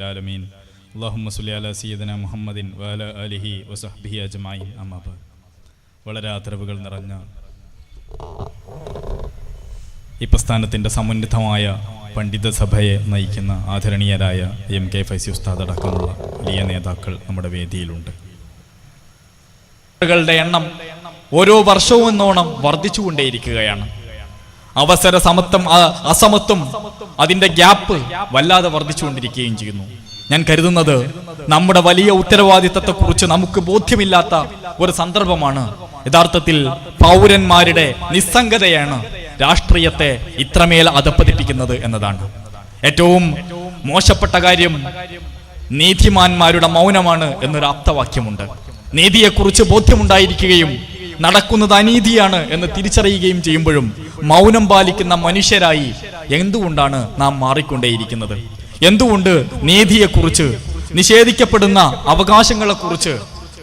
العالمين اللهم صل على سيدنا മുഹമ്മദിൻ വാല അലിഹി വസഹ്ബിഹി അജ്മഈൻ അമ്മാ ബഅദ് വളരെ ആദരവുകൾ നിറഞ്ഞ ഈ പ്രസ്ഥാനത്തിൻ്റെ സമുന്നതമായ പണ്ഡിത സഭയെ നയിക്കുന്ന ആദരണീയരായ എം കെ ഫൈസി ഉസ്താദ് അടക്കമുള്ള വലിയ നേതാക്കൾ നമ്മുടെ വേദിയിലുണ്ട് കളുടെ എണ്ണം ഓരോ വർഷവും എന്നോണം വർദ്ധിച്ചുകൊണ്ടേയിരിക്കുകയാണ് അവസര സമത്വം അസമത്വം അതിന്റെ ഗ്യാപ്പ് വല്ലാതെ വർദ്ധിച്ചുകൊണ്ടിരിക്കുകയും ചെയ്യുന്നു. ഞാൻ കരുതുന്നത് നമ്മുടെ വലിയ ഉത്തരവാദിത്തത്തെക്കുറിച്ച് നമുക്ക് ബോധ്യമില്ലാത്ത ഒരു സന്ദർഭമാണ്. യഥാർത്ഥത്തിൽ പൗരന്മാരുടെ നിസ്സംഗതയാണ് രാഷ്ട്രീയത്തെ ഇത്രമേൽ അധപ്പതിപ്പിക്കുന്നത് എന്നതാണ്. ഏറ്റവും മോശപ്പെട്ട കാര്യം നീതിമാന്മാരുടെ മൗനമാണ് എന്നൊരു ആപ്തവാക്യമുണ്ട് നീതിയെക്കുറിച്ച് ബോധ്യമുണ്ടായിരിക്കുകയും നടക്കുന്നത് അനീതിയാണ് എന്ന് തിരിച്ചറിയുകയും ചെയ്യുമ്പോഴും മൗനം പാലിക്കുന്ന മനുഷ്യരായി എന്തുകൊണ്ടാണ് നാം മാറിക്കൊണ്ടേയിരിക്കുന്നത്? എന്തുകൊണ്ട് നീതിയെക്കുറിച്ച് നിഷേധിക്കപ്പെടുന്ന അവകാശങ്ങളെക്കുറിച്ച്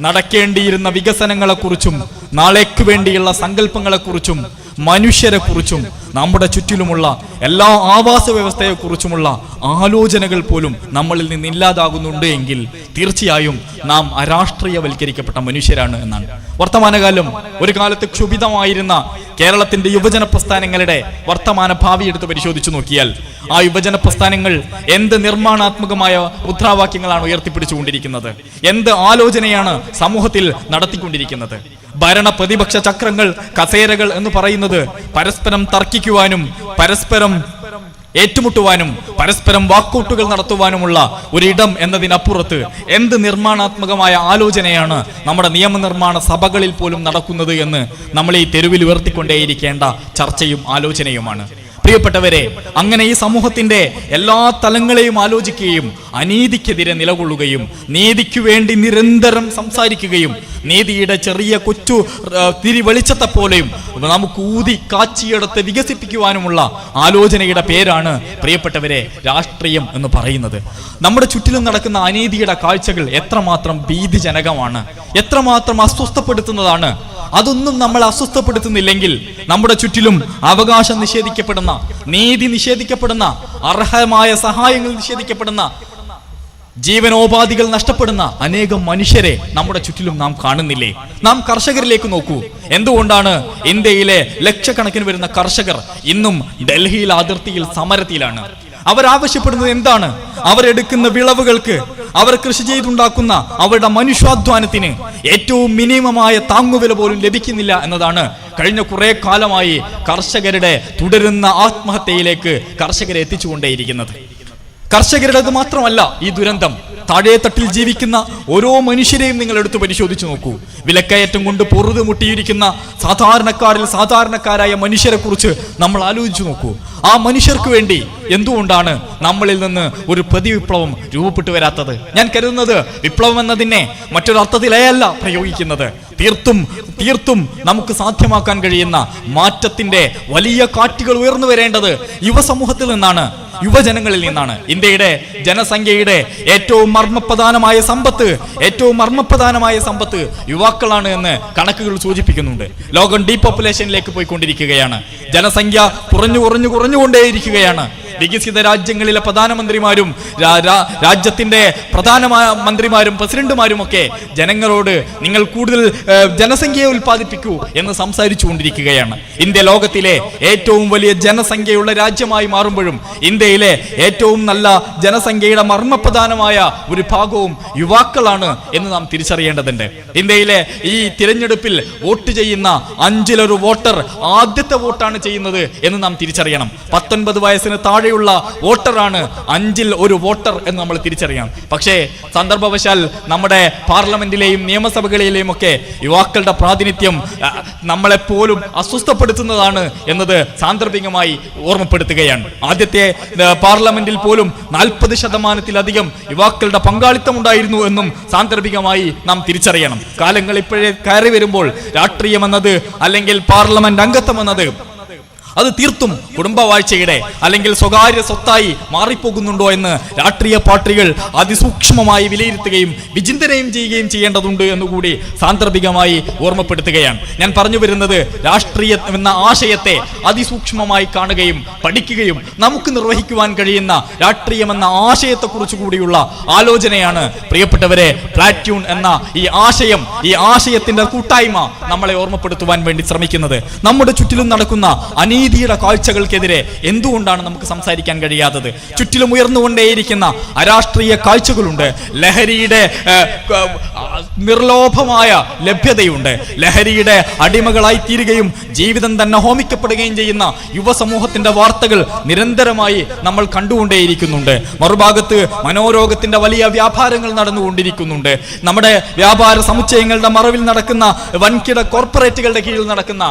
നടക്കേണ്ടിയിരുന്ന വികസനങ്ങളെക്കുറിച്ചും നാളേക്ക് വേണ്ടിയുള്ള സങ്കല്പങ്ങളെക്കുറിച്ചും മനുഷ്യരെക്കുറിച്ചും നമ്മുടെ ചുറ്റിലുമുള്ള എല്ലാ ആവാസ വ്യവസ്ഥയെക്കുറിച്ചുമുള്ള ആലോചനകൾ പോലും നമ്മളിൽ നിന്ന് ഇല്ലാതാകുന്നുണ്ട് എങ്കിൽ തീർച്ചയായും നാം അരാഷ്ട്രീയവൽക്കരിക്കപ്പെട്ട മനുഷ്യരാണ് എന്നാണ്. വർത്തമാനകാലം ഒരു കാലത്ത് ക്ഷുഭിതമായിരുന്ന കേരളത്തിന്റെ യുവജന പ്രസ്ഥാനങ്ങളുടെ വർത്തമാന ഭാവി എടുത്ത് പരിശോധിച്ചു നോക്കിയാൽ ആ യുവജന പ്രസ്ഥാനങ്ങൾ എന്ത് നിർമ്മാണാത്മകമായ മുദ്രാവാക്യങ്ങളാണ് ഉയർത്തിപ്പിടിച്ചുകൊണ്ടിരിക്കുന്നത്? എന്ത് ആലോചനയാണ് സമൂഹത്തിൽ നടത്തിക്കൊണ്ടിരിക്കുന്നത്? ഭരണ പ്രതിപക്ഷ ചക്രങ്ങൾ കസേരകൾ എന്ന് പറയുന്നത് പരസ്പരം തർക്കിക്കുവാനും പരസ്പരം ഏറ്റുമുട്ടുവാനും പരസ്പരം വാക്കൂട്ടുകൾ നടത്തുവാനുമുള്ള ഒരിടം എന്നതിനപ്പുറത്ത് എന്ത് നിർമ്മാണാത്മകമായ ആലോചനയാണ് നമ്മുടെ നിയമനിർമ്മാണ സഭകളിൽ പോലും നടക്കുന്നത് എന്ന് നമ്മൾ ഈ തെരുവിൽ ഉയർത്തിക്കൊണ്ടേയിരിക്കേണ്ട ചർച്ചയും ആലോചനയുമാണ്. പ്രിയപ്പെട്ടവരെ അങ്ങനെ ഈ സമൂഹത്തിന്റെ എല്ലാ തലങ്ങളെയും ആലോചിക്കുകയും അനീതിക്കെതിരെ നിലകൊള്ളുകയും നീതിക്കു വേണ്ടി നിരന്തരം സംസാരിക്കുകയും നീതിയുടെ ചെറിയ കൊച്ചു തിരി വെളിച്ചത്തെ പോലെയും നമുക്ക് ഊതി കാച്ചിയെടുത്ത് വികസിപ്പിക്കുവാനുമുള്ള ആലോചനയുടെ പേരാണ് പ്രിയപ്പെട്ടവരെ രാഷ്ട്രീയം എന്ന് പറയുന്നത്. നമ്മുടെ ചുറ്റിലും നടക്കുന്ന അനീതിയുടെ കാഴ്ചകൾ എത്രമാത്രം ഭീതിജനകമാണ് എത്രമാത്രം അസ്വസ്ഥപ്പെടുത്തുന്നതാണ്. അതൊന്നും നമ്മൾ അസ്വസ്ഥപ്പെടുത്തുന്നില്ലെങ്കിൽ നമ്മുടെ ചുറ്റിലും അവകാശം നിഷേധിക്കപ്പെടുന്ന നീതി നിഷേധിക്കപ്പെടുന്ന അർഹമായ സഹായങ്ങൾ നിഷേധിക്കപ്പെടുന്ന ജീവനോപാധികൾ നഷ്ടപ്പെടുന്ന അനേകം മനുഷ്യരെ നമ്മുടെ ചുറ്റിലും നാം കാണുന്നില്ലേ? നാം കർഷകരിലേക്ക് നോക്കൂ. എന്തുകൊണ്ടാണ് ഇന്ത്യയിലെ ലക്ഷക്കണക്കിന് വരുന്ന കർഷകർ ഇന്നും ഡൽഹിയിൽ അതിർത്തിയിൽ സമരത്തിലാണ്? അവരാവശ്യപ്പെടുന്നത് എന്താണ്? അവരെടുക്കുന്ന വിളവുകൾക്ക് അവർ കൃഷി ചെയ്തുണ്ടാക്കുന്ന അവരുടെ മനുഷ്യാധ്വാനത്തിന് ഏറ്റവും മിനിമമായ താങ്ങുവില പോലും ലഭിക്കുന്നില്ല എന്നതാണ് കഴിഞ്ഞ കുറെ കാലമായി കർഷകരുടെ തുടരുന്ന ആത്മഹത്യയിലേക്ക് കർഷകരെ എത്തിച്ചുകൊണ്ടേയിരിക്കുന്നത്. കർഷകരുടേത് മാത്രമല്ല ഈ ദുരന്തം. താഴേത്തട്ടിൽ ജീവിക്കുന്ന ഓരോ മനുഷ്യരെയും നിങ്ങൾ എടുത്തു പരിശോധിച്ചു നോക്കൂ. വിലക്കയറ്റം കൊണ്ട് പൊറുതു മുട്ടിയിരിക്കുന്ന സാധാരണക്കാരിൽ സാധാരണക്കാരായ മനുഷ്യരെ കുറിച്ച് നമ്മൾ ആലോചിച്ചു നോക്കൂ. ആ മനുഷ്യർക്ക് വേണ്ടി എന്തുകൊണ്ടാണ് നമ്മളിൽ നിന്ന് ഒരു പ്രതിവിപ്ലവം രൂപപ്പെട്ടു വരാത്തത്? ഞാൻ കരുതുന്നത് വിപ്ലവം എന്നതിനെ മറ്റൊരർത്ഥത്തിലേയല്ല പ്രയോഗിക്കുന്നത്. തീർത്തും തീർത്തും നമുക്ക് സാധ്യമാക്കാൻ കഴിയുന്ന മാറ്റത്തിന്റെ വലിയ കാറ്റുകൾ ഉയർന്നു വരേണ്ടത് യുവസമൂഹത്തിൽ നിന്നാണ് യുവജനങ്ങളിൽ നിന്നാണ്. ഇന്ത്യയുടെ ജനസംഖ്യയുടെ ഏറ്റവും മർമ്മപ്രധാനമായ സമ്പത്ത് ഏറ്റവും മർമ്മപ്രധാനമായ സമ്പത്ത് യുവാക്കളാണ് എന്ന് കണക്കുകൾ സൂചിപ്പിക്കുന്നുണ്ട്. ലോകം ഡീപോപ്പുലേഷനിലേക്ക് പോയിക്കൊണ്ടിരിക്കുകയാണ്. ജനസംഖ്യ കുറഞ്ഞു കുറഞ്ഞു കുറഞ്ഞുകൊണ്ടേയിരിക്കുകയാണ്. വികസിത രാജ്യങ്ങളിലെ പ്രധാനമന്ത്രിമാരും രാജ്യത്തിന്റെ പ്രധാനമായ മന്ത്രിമാരും പ്രസിഡന്റുമാരും ഒക്കെ ജനങ്ങളോട് നിങ്ങൾ കൂടുതൽ ജനസംഖ്യയെ ഉൽപ്പാദിപ്പിക്കൂ എന്ന് സംസാരിച്ചു കൊണ്ടിരിക്കുകയാണ് ഇന്ത്യ ലോകത്തിലെ ഏറ്റവും വലിയ ജനസംഖ്യയുള്ള രാജ്യമായി മാറുമ്പോഴും ഇന്ത്യയിലെ ഏറ്റവും നല്ല ജനസംഖ്യയുടെ മർമ്മപ്രധാനമായ ഒരു ഭാഗവും യുവാക്കളാണ് എന്ന് നാം തിരിച്ചറിയേണ്ടതുണ്ട്. ഇന്ത്യയിലെ ഈ തിരഞ്ഞെടുപ്പിൽ വോട്ട് ചെയ്യുന്ന അഞ്ചിലൊരു വോട്ടർ ആദ്യത്തെ വോട്ടാണ് ചെയ്യുന്നത് എന്ന് നാം തിരിച്ചറിയണം. പത്തൊൻപത് വയസ്സിന് താഴെയുള്ള വോട്ടറാണ് അഞ്ചിൽ ഒരു വോട്ടർ എന്ന് നമ്മൾ തിരിച്ചറിയാം. പക്ഷേ സന്ദർഭവശാൽ നമ്മുടെ പാർലമെന്റിലെയും നിയമസഭകളിലെയും ഒക്കെ യുവാക്കളുടെ പ്രാതിനിധ്യം നമ്മളെ നമ്മളെപ്പോലും അസ്വസ്ഥപ്പെടുത്തുന്നതാണ് എന്നത് സാന്ദർഭികമായി ഓർമ്മപ്പെടുത്തുകയാണ്. ആദ്യത്തെ പാർലമെന്റിൽ പോലും നാൽപ്പത് ശതമാനത്തിലധികം യുവാക്കളുടെ പങ്കാളിത്തം ഉണ്ടായിരുന്നു എന്നും സാന്ദർഭികമായി നാം തിരിച്ചറിയണം. കാലങ്ങൾ ഇപ്പോഴേ കയറി വരുമ്പോൾ രാഷ്ട്രീയം എന്നത് അല്ലെങ്കിൽ പാർലമെന്റ് അംഗത്വം എന്നത് അത് തീർത്തും കുടുംബവാഴ്ചയുടെ അല്ലെങ്കിൽ സ്വകാര്യ സ്വത്തായി മാറിപ്പോകുന്നുണ്ടോ എന്ന് രാഷ്ട്രീയ പാർട്ടികൾ അതിസൂക്ഷ്മമായി വിലയിരുത്തുകയും വിചിന്തനയും ചെയ്യുകയും ചെയ്യേണ്ടതുണ്ട് എന്നുകൂടി സാന്ദർഭികമായി ഓർമ്മപ്പെടുത്തുകയാണ്. ഞാൻ പറഞ്ഞു വരുന്നത് രാഷ്ട്രീയ എന്ന ആശയത്തെ അതിസൂക്ഷ്മമായി കാണുകയും പഠിക്കുകയും നമുക്ക് നിർവഹിക്കുവാൻ കഴിയുന്ന രാഷ്ട്രീയമെന്ന ആശയത്തെക്കുറിച്ച് കൂടിയുള്ള ആലോചനയാണ് പ്രിയപ്പെട്ടവരെ പ്ലാറ്റ്യൂൺ എന്ന ഈ ആശയം ഈ ആശയത്തിന്റെ കൂട്ടായ്മ നമ്മളെ ഓർമ്മപ്പെടുത്തുവാൻ വേണ്ടി ശ്രമിക്കുന്നത്. നമ്മുടെ ചുറ്റിലും നടക്കുന്ന അനീതിയുടെ കാഴ്ചകൾക്കെതിരെ എന്തുകൊണ്ടാണ് നമുക്ക് സംസാരിക്കാൻ കഴിയാത്തത്? ചുറ്റിലും ഉയർന്നുകൊണ്ടേയിരിക്കുന്ന അരാഷ്ട്രീയ കാഴ്ചകളുണ്ട്. ലഹരിയുടെ നിർലോഭമായ ലഭ്യതയുണ്ട്. ലഹരിയുടെ അടിമകളായി തീരുകയും ജീവിതം തന്നെ ഹോമിക്കപ്പെടുകയും ചെയ്യുന്ന യുവസമൂഹത്തിന്റെ വാർത്തകൾ നിരന്തരമായി നമ്മൾ കണ്ടുകൊണ്ടേയിരിക്കുന്നുണ്ട്. മറുഭാഗത്ത് മനോരോഗത്തിന്റെ വലിയ വ്യാപാരങ്ങൾ നടന്നുകൊണ്ടിരിക്കുന്നുണ്ട്. നമ്മുടെ വ്യാപാര സമുച്ചയങ്ങളുടെ മറവിൽ നടക്കുന്ന വൻകിട കോർപ്പറേറ്റുകളുടെ കീഴിൽ നടക്കുന്ന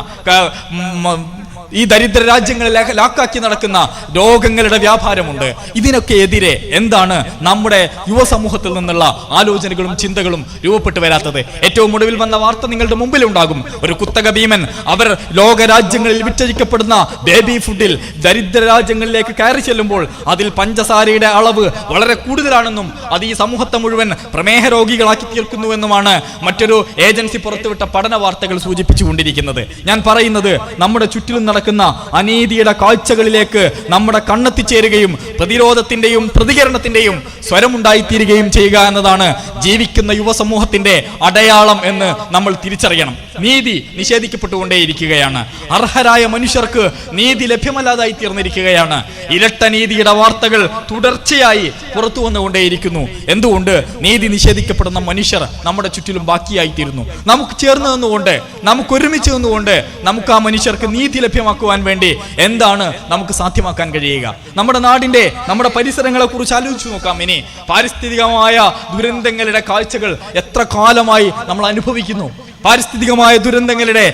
ഈ ദരിദ്ര രാജ്യങ്ങളെ ലാക്കാക്കി നടക്കുന്ന രോഗങ്ങളുടെ വ്യാപാരമുണ്ട്. ഇതിനൊക്കെ എതിരെ എന്താണ് നമ്മുടെ യുവസമൂഹത്തിൽ നിന്നുള്ള ആലോചനകളും ചിന്തകളും രൂപപ്പെട്ടു വരാത്തത്? ഏറ്റവും ഒടുവിൽ വന്ന വാർത്ത നിങ്ങളുടെ മുമ്പിൽ ഉണ്ടാകും ഒരു കുത്തക ഭീമൻ അവർ ലോക രാജ്യങ്ങളിൽ വിറ്റഴിക്കപ്പെടുന്ന ബേബി ഫുഡിൽ ദരിദ്ര രാജ്യങ്ങളിലേക്ക് കയറി ചെല്ലുമ്പോൾ അതിൽ പഞ്ചസാരയുടെ അളവ് വളരെ കൂടുതലാണെന്നും അത് ഈ സമൂഹത്തെ മുഴുവൻ പ്രമേഹ രോഗികളാക്കി തീർക്കുന്നുവെന്നുമാണ് മറ്റൊരു ഏജൻസി പുറത്തുവിട്ട പഠന വാർത്തകൾ സൂചിപ്പിച്ചുകൊണ്ടിരിക്കുന്നത്. ഞാൻ പറയുന്നത് നമ്മുടെ ചുറ്റിലും നടക്കുന്ന അനീതിയുടെ കാഴ്ചകളിലേക്ക് നമ്മുടെ കണ്ണെത്തിച്ചേരുകയും പ്രതിരോധത്തിന്റെയും പ്രതികരണത്തിന്റെയും സ്വരമുണ്ടായിത്തീരുകയും ചെയ്യുക എന്നതാണ് ജീവിക്കുന്ന യുവസമൂഹത്തിന്റെ അടയാളം എന്ന് നമ്മൾ തിരിച്ചറിയണം. നീതി നിഷേധിക്കപ്പെട്ടുകൊണ്ടേയിരിക്കുകയാണ്. അർഹരായ മനുഷ്യർക്ക് നീതി ലഭ്യമല്ലാതായി തീർന്നിരിക്കുകയാണ്. ഇരട്ട നീതിയുടെ വാർത്തകൾ തുടർച്ചയായി പുറത്തു വന്നുകൊണ്ടേയിരിക്കുന്നു. എന്തുകൊണ്ട് നീതി നിഷേധിക്കപ്പെടുന്ന മനുഷ്യർ നമ്മുടെ ചുറ്റിലും ബാക്കിയായിത്തീരുന്നു. നമുക്ക് ചേർന്ന് നിന്നുകൊണ്ട് നമുക്ക് ഒരുമിച്ച് നിന്നുകൊണ്ട് നമുക്ക് ആ മനുഷ്യർക്ക് നീതി ലഭ്യമാക്കുവാൻ വേണ്ടി എന്താണ് നമുക്ക് സാധ്യമാക്കാൻ കഴിയുക? നമ്മുടെ നാടിന്റെ നമ്മുടെ പരിസരങ്ങളെ കുറിച്ച് ആലോചിച്ചു നോക്കാം. ഇനി പാരിസ്ഥിതികമായ ദുരന്തങ്ങളുടെ കാഴ്ചകൾ എത്ര കാലമായി നമ്മൾ അനുഭവിക്കുന്നു? പാരിസ്ഥിതികമായ ദുരന്തങ്ങളുടെ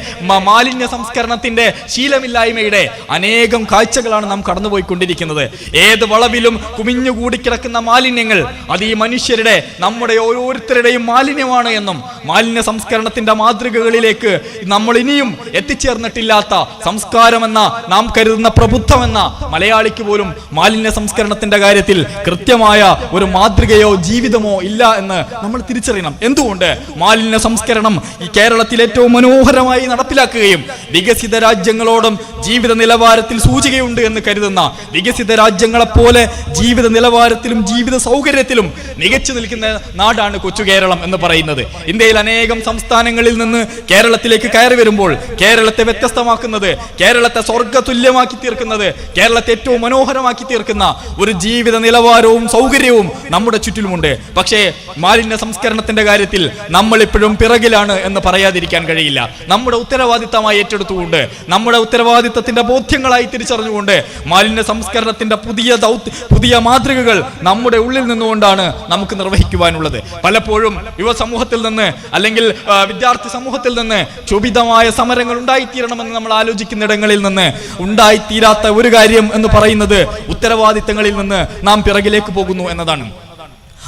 മാലിന്യ സംസ്കരണത്തിന്റെ ശീലമില്ലായ്മയുടെ അനേകം കാഴ്ചകളാണ് നാം കടന്നുപോയിക്കൊണ്ടിരിക്കുന്നത്. ഏത് വളവിലും കുമിഞ്ഞുകൂടി കിടക്കുന്ന മാലിന്യങ്ങൾ അത് ഈ മനുഷ്യരുടെ നമ്മുടെ ഓരോരുത്തരുടെയും മാലിന്യമാണ് എന്നും മാലിന്യ സംസ്കരണത്തിന്റെ മാതൃകകളിലേക്ക് നമ്മൾ ഇനിയും എത്തിച്ചേർന്നിട്ടില്ലാത്ത സംസ്കാരമെന്ന നാം കരുതുന്ന പ്രബുദ്ധമെന്ന മലയാളിക്ക് പോലും മാലിന്യ സംസ്കരണത്തിന്റെ കാര്യത്തിൽ കൃത്യമായ ഒരു മാതൃകയോ ജീവിതമോ ഇല്ല എന്ന് നമ്മൾ തിരിച്ചറിയണം. എന്തുകൊണ്ട്? മാലിന്യ സംസ്കരണം ഈ കേരളത്തിൽ ഏറ്റവും മനോഹരമായി നടപ്പിലാക്കുകയും വികസിത രാജ്യങ്ങളോടും ജീവിത നിലവാരത്തിൽ സൂചികയുണ്ട് എന്ന് കരുതുന്ന വികസിത രാജ്യങ്ങളെപ്പോലെ ജീവിത നിലവാരത്തിലും ജീവിത സൗകര്യത്തിലും മികച്ചു നിൽക്കുന്ന നാടാണ് കൊച്ചു കേരളം എന്ന് പറയുന്നത്. ഇന്ത്യയിൽ അനേകം സംസ്ഥാനങ്ങളിൽ നിന്ന് കേരളത്തിലേക്ക് കയറി വരുമ്പോൾ കേരളത്തെ വ്യത്യസ്തമാക്കുന്നത് കേരളത്തെ സ്വർഗ തുല്യമാക്കി തീർക്കുന്നത് കേരളത്തെ ഏറ്റവും മനോഹരമാക്കി തീർക്കുന്ന ഒരു ജീവിത നിലവാരവും സൗകര്യവും നമ്മുടെ ചുറ്റിലുമുണ്ട്. പക്ഷേ മാലിന്യ സംസ്കരണത്തിന്റെ കാര്യത്തിൽ നമ്മൾ ഇപ്പോഴും പിറകിലാണ് എന്ന് പറയാതിരിക്കാൻ കഴിയില്ല. നമ്മുടെ ഉത്തരവാദിത്തമായി ഏറ്റെടുത്തുകൊണ്ട് നമ്മുടെ ഉത്തരവാദിത്തത്തിന്റെ ബോധ്യങ്ങളായി തിരിച്ചറിഞ്ഞുകൊണ്ട് മാലിന്യ സംസ്കരണത്തിന്റെ പുതിയ ദൗത്യ പുതിയ മാതൃകകൾ നമ്മുടെ ഉള്ളിൽ നിന്നുകൊണ്ടാണ് നമുക്ക് നിർവഹിക്കുവാനുള്ളത്. പലപ്പോഴും യുവസമൂഹത്തിൽ നിന്ന് അല്ലെങ്കിൽ വിദ്യാർത്ഥി സമൂഹത്തിൽ നിന്ന് ക്ഷുഭിതമായ സമരങ്ങൾ ഉണ്ടായിത്തീരണമെന്ന് നമ്മൾ ആലോചിക്കുന്നിടങ്ങളിൽ നിന്ന് ഉണ്ടായിത്തീരാത്ത ഒരു കാര്യം എന്ന് പറയുന്നത് ഉത്തരവാദിത്തങ്ങളിൽ നിന്ന് നാം പിറകിലേക്ക് പോകുന്നു എന്നതാണ്.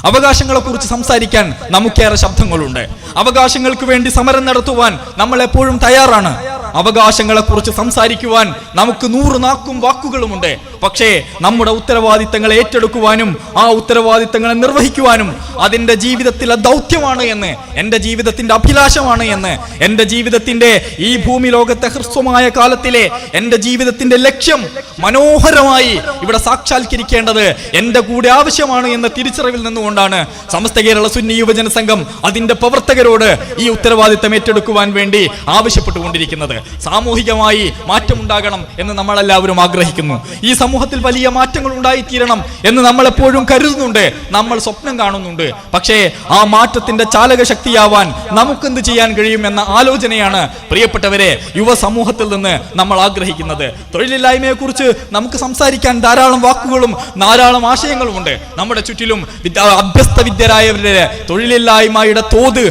അവകാശങ്ങളെ കുറിച്ച് സംസാരിക്കാൻ നമുക്കേറെ ശബ്ദങ്ങളുണ്ട്. അവകാശങ്ങൾക്ക് വേണ്ടി സമരം നടത്തുവാൻ നമ്മൾ എപ്പോഴും തയ്യാറാണ്. അവകാശങ്ങളെ കുറിച്ച് സംസാരിക്കുവാൻ നമുക്ക് നൂറ് നാക്കും വാക്കുകളുമുണ്ട്. പക്ഷേ നമ്മുടെ ഉത്തരവാദിത്തങ്ങൾ ഏറ്റെടുക്കുവാനും ആ ഉത്തരവാദിത്തങ്ങളെ നിർവഹിക്കുവാനും അതിന്റെ ജീവിതത്തിലെ ദൗത്യമാണ് എന്ന് എന്റെ ജീവിതത്തിന്റെ അഭിലാഷമാണ് എന്ന് എന്റെ ജീവിതത്തിന്റെ ഈ ഭൂമി ലോകത്തെ ഹ്രസ്വമായ കാലത്തിലെ എന്റെ ജീവിതത്തിന്റെ ലക്ഷ്യം മനോഹരമായി ഇവിടെ സാക്ഷാത്കരിക്കേണ്ടത് എന്റെ കൂടെ ആവശ്യമാണ് എന്ന തിരിച്ചറിവിൽ നിന്നുകൊണ്ടാണ് സമസ്ത കേരള സുന്നി യുവജന സംഘം അതിന്റെ പ്രവർത്തകരോട് ഈ ഉത്തരവാദിത്തം ഏറ്റെടുക്കുവാൻ വേണ്ടി ആവശ്യപ്പെട്ടുകൊണ്ടിരിക്കുന്നത്. സാമൂഹികമായി മാറ്റമുണ്ടാകണം എന്ന് നമ്മളെല്ലാവരും ആഗ്രഹിക്കുന്നു. ഈ സമൂഹത്തിൽ വലിയ മാറ്റങ്ങൾ ഉണ്ടായിത്തീരണം എന്ന് നമ്മൾ എപ്പോഴും കരുതുന്നുണ്ട്. നമ്മൾ സ്വപ്നം കാണുന്നുണ്ട്. പക്ഷേ ആ മാറ്റത്തിന്റെ ചാലക ശക്തിയാവാൻ നമുക്കെന്ത് ചെയ്യാൻ കഴിയും എന്ന ആലോചനയാണ് പ്രിയപ്പെട്ടവരെ യുവ സമൂഹത്തിൽ നിന്ന് നമ്മൾ ആഗ്രഹിക്കുന്നത്. തൊഴിലില്ലായ്മയെക്കുറിച്ച് നമുക്ക് സംസാരിക്കാൻ ധാരാളം വാക്കുകളും ധാരാളം ആശയങ്ങളും ഉണ്ട് നമ്മുടെ ചുറ്റിലും അഭ്യസ്ത വിദ്യരായവരുടെ തൊഴിലില്ലായ്മയുടെ തോത്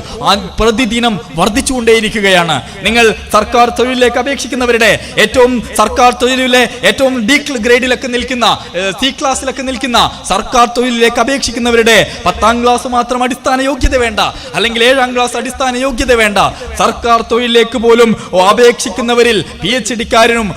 പ്രതിദിനം വർദ്ധിച്ചുകൊണ്ടേയിരിക്കുകയാണ്. നിങ്ങൾ സർക്കാർ തൊഴിലിലേക്ക് അപേക്ഷിക്കുന്നവരുടെ ഏറ്റവും സർക്കാർ തൊഴിലിലെ ഏറ്റവും ഡീ ഗ്രേഡിൽ ഗ്രേഡിലൊക്കെ നിൽക്കുന്ന സി ക്ലാസ്സിലൊക്കെ നിൽക്കുന്ന സർക്കാർ തൊഴിലിലേക്ക് അപേക്ഷിക്കുന്നവരുടെ പത്താം ക്ലാസ് മാത്രം അടിസ്ഥാന യോഗ്യത വേണ്ട അല്ലെങ്കിൽ ഏഴാം ക്ലാസ് അടിസ്ഥാന യോഗ്യത വേണ്ട. സർക്കാർ തൊഴിലിലേക്ക് പോലും അപേക്ഷിക്കുന്നവരിൽ പി എച്ച് ഡിക്കാരനും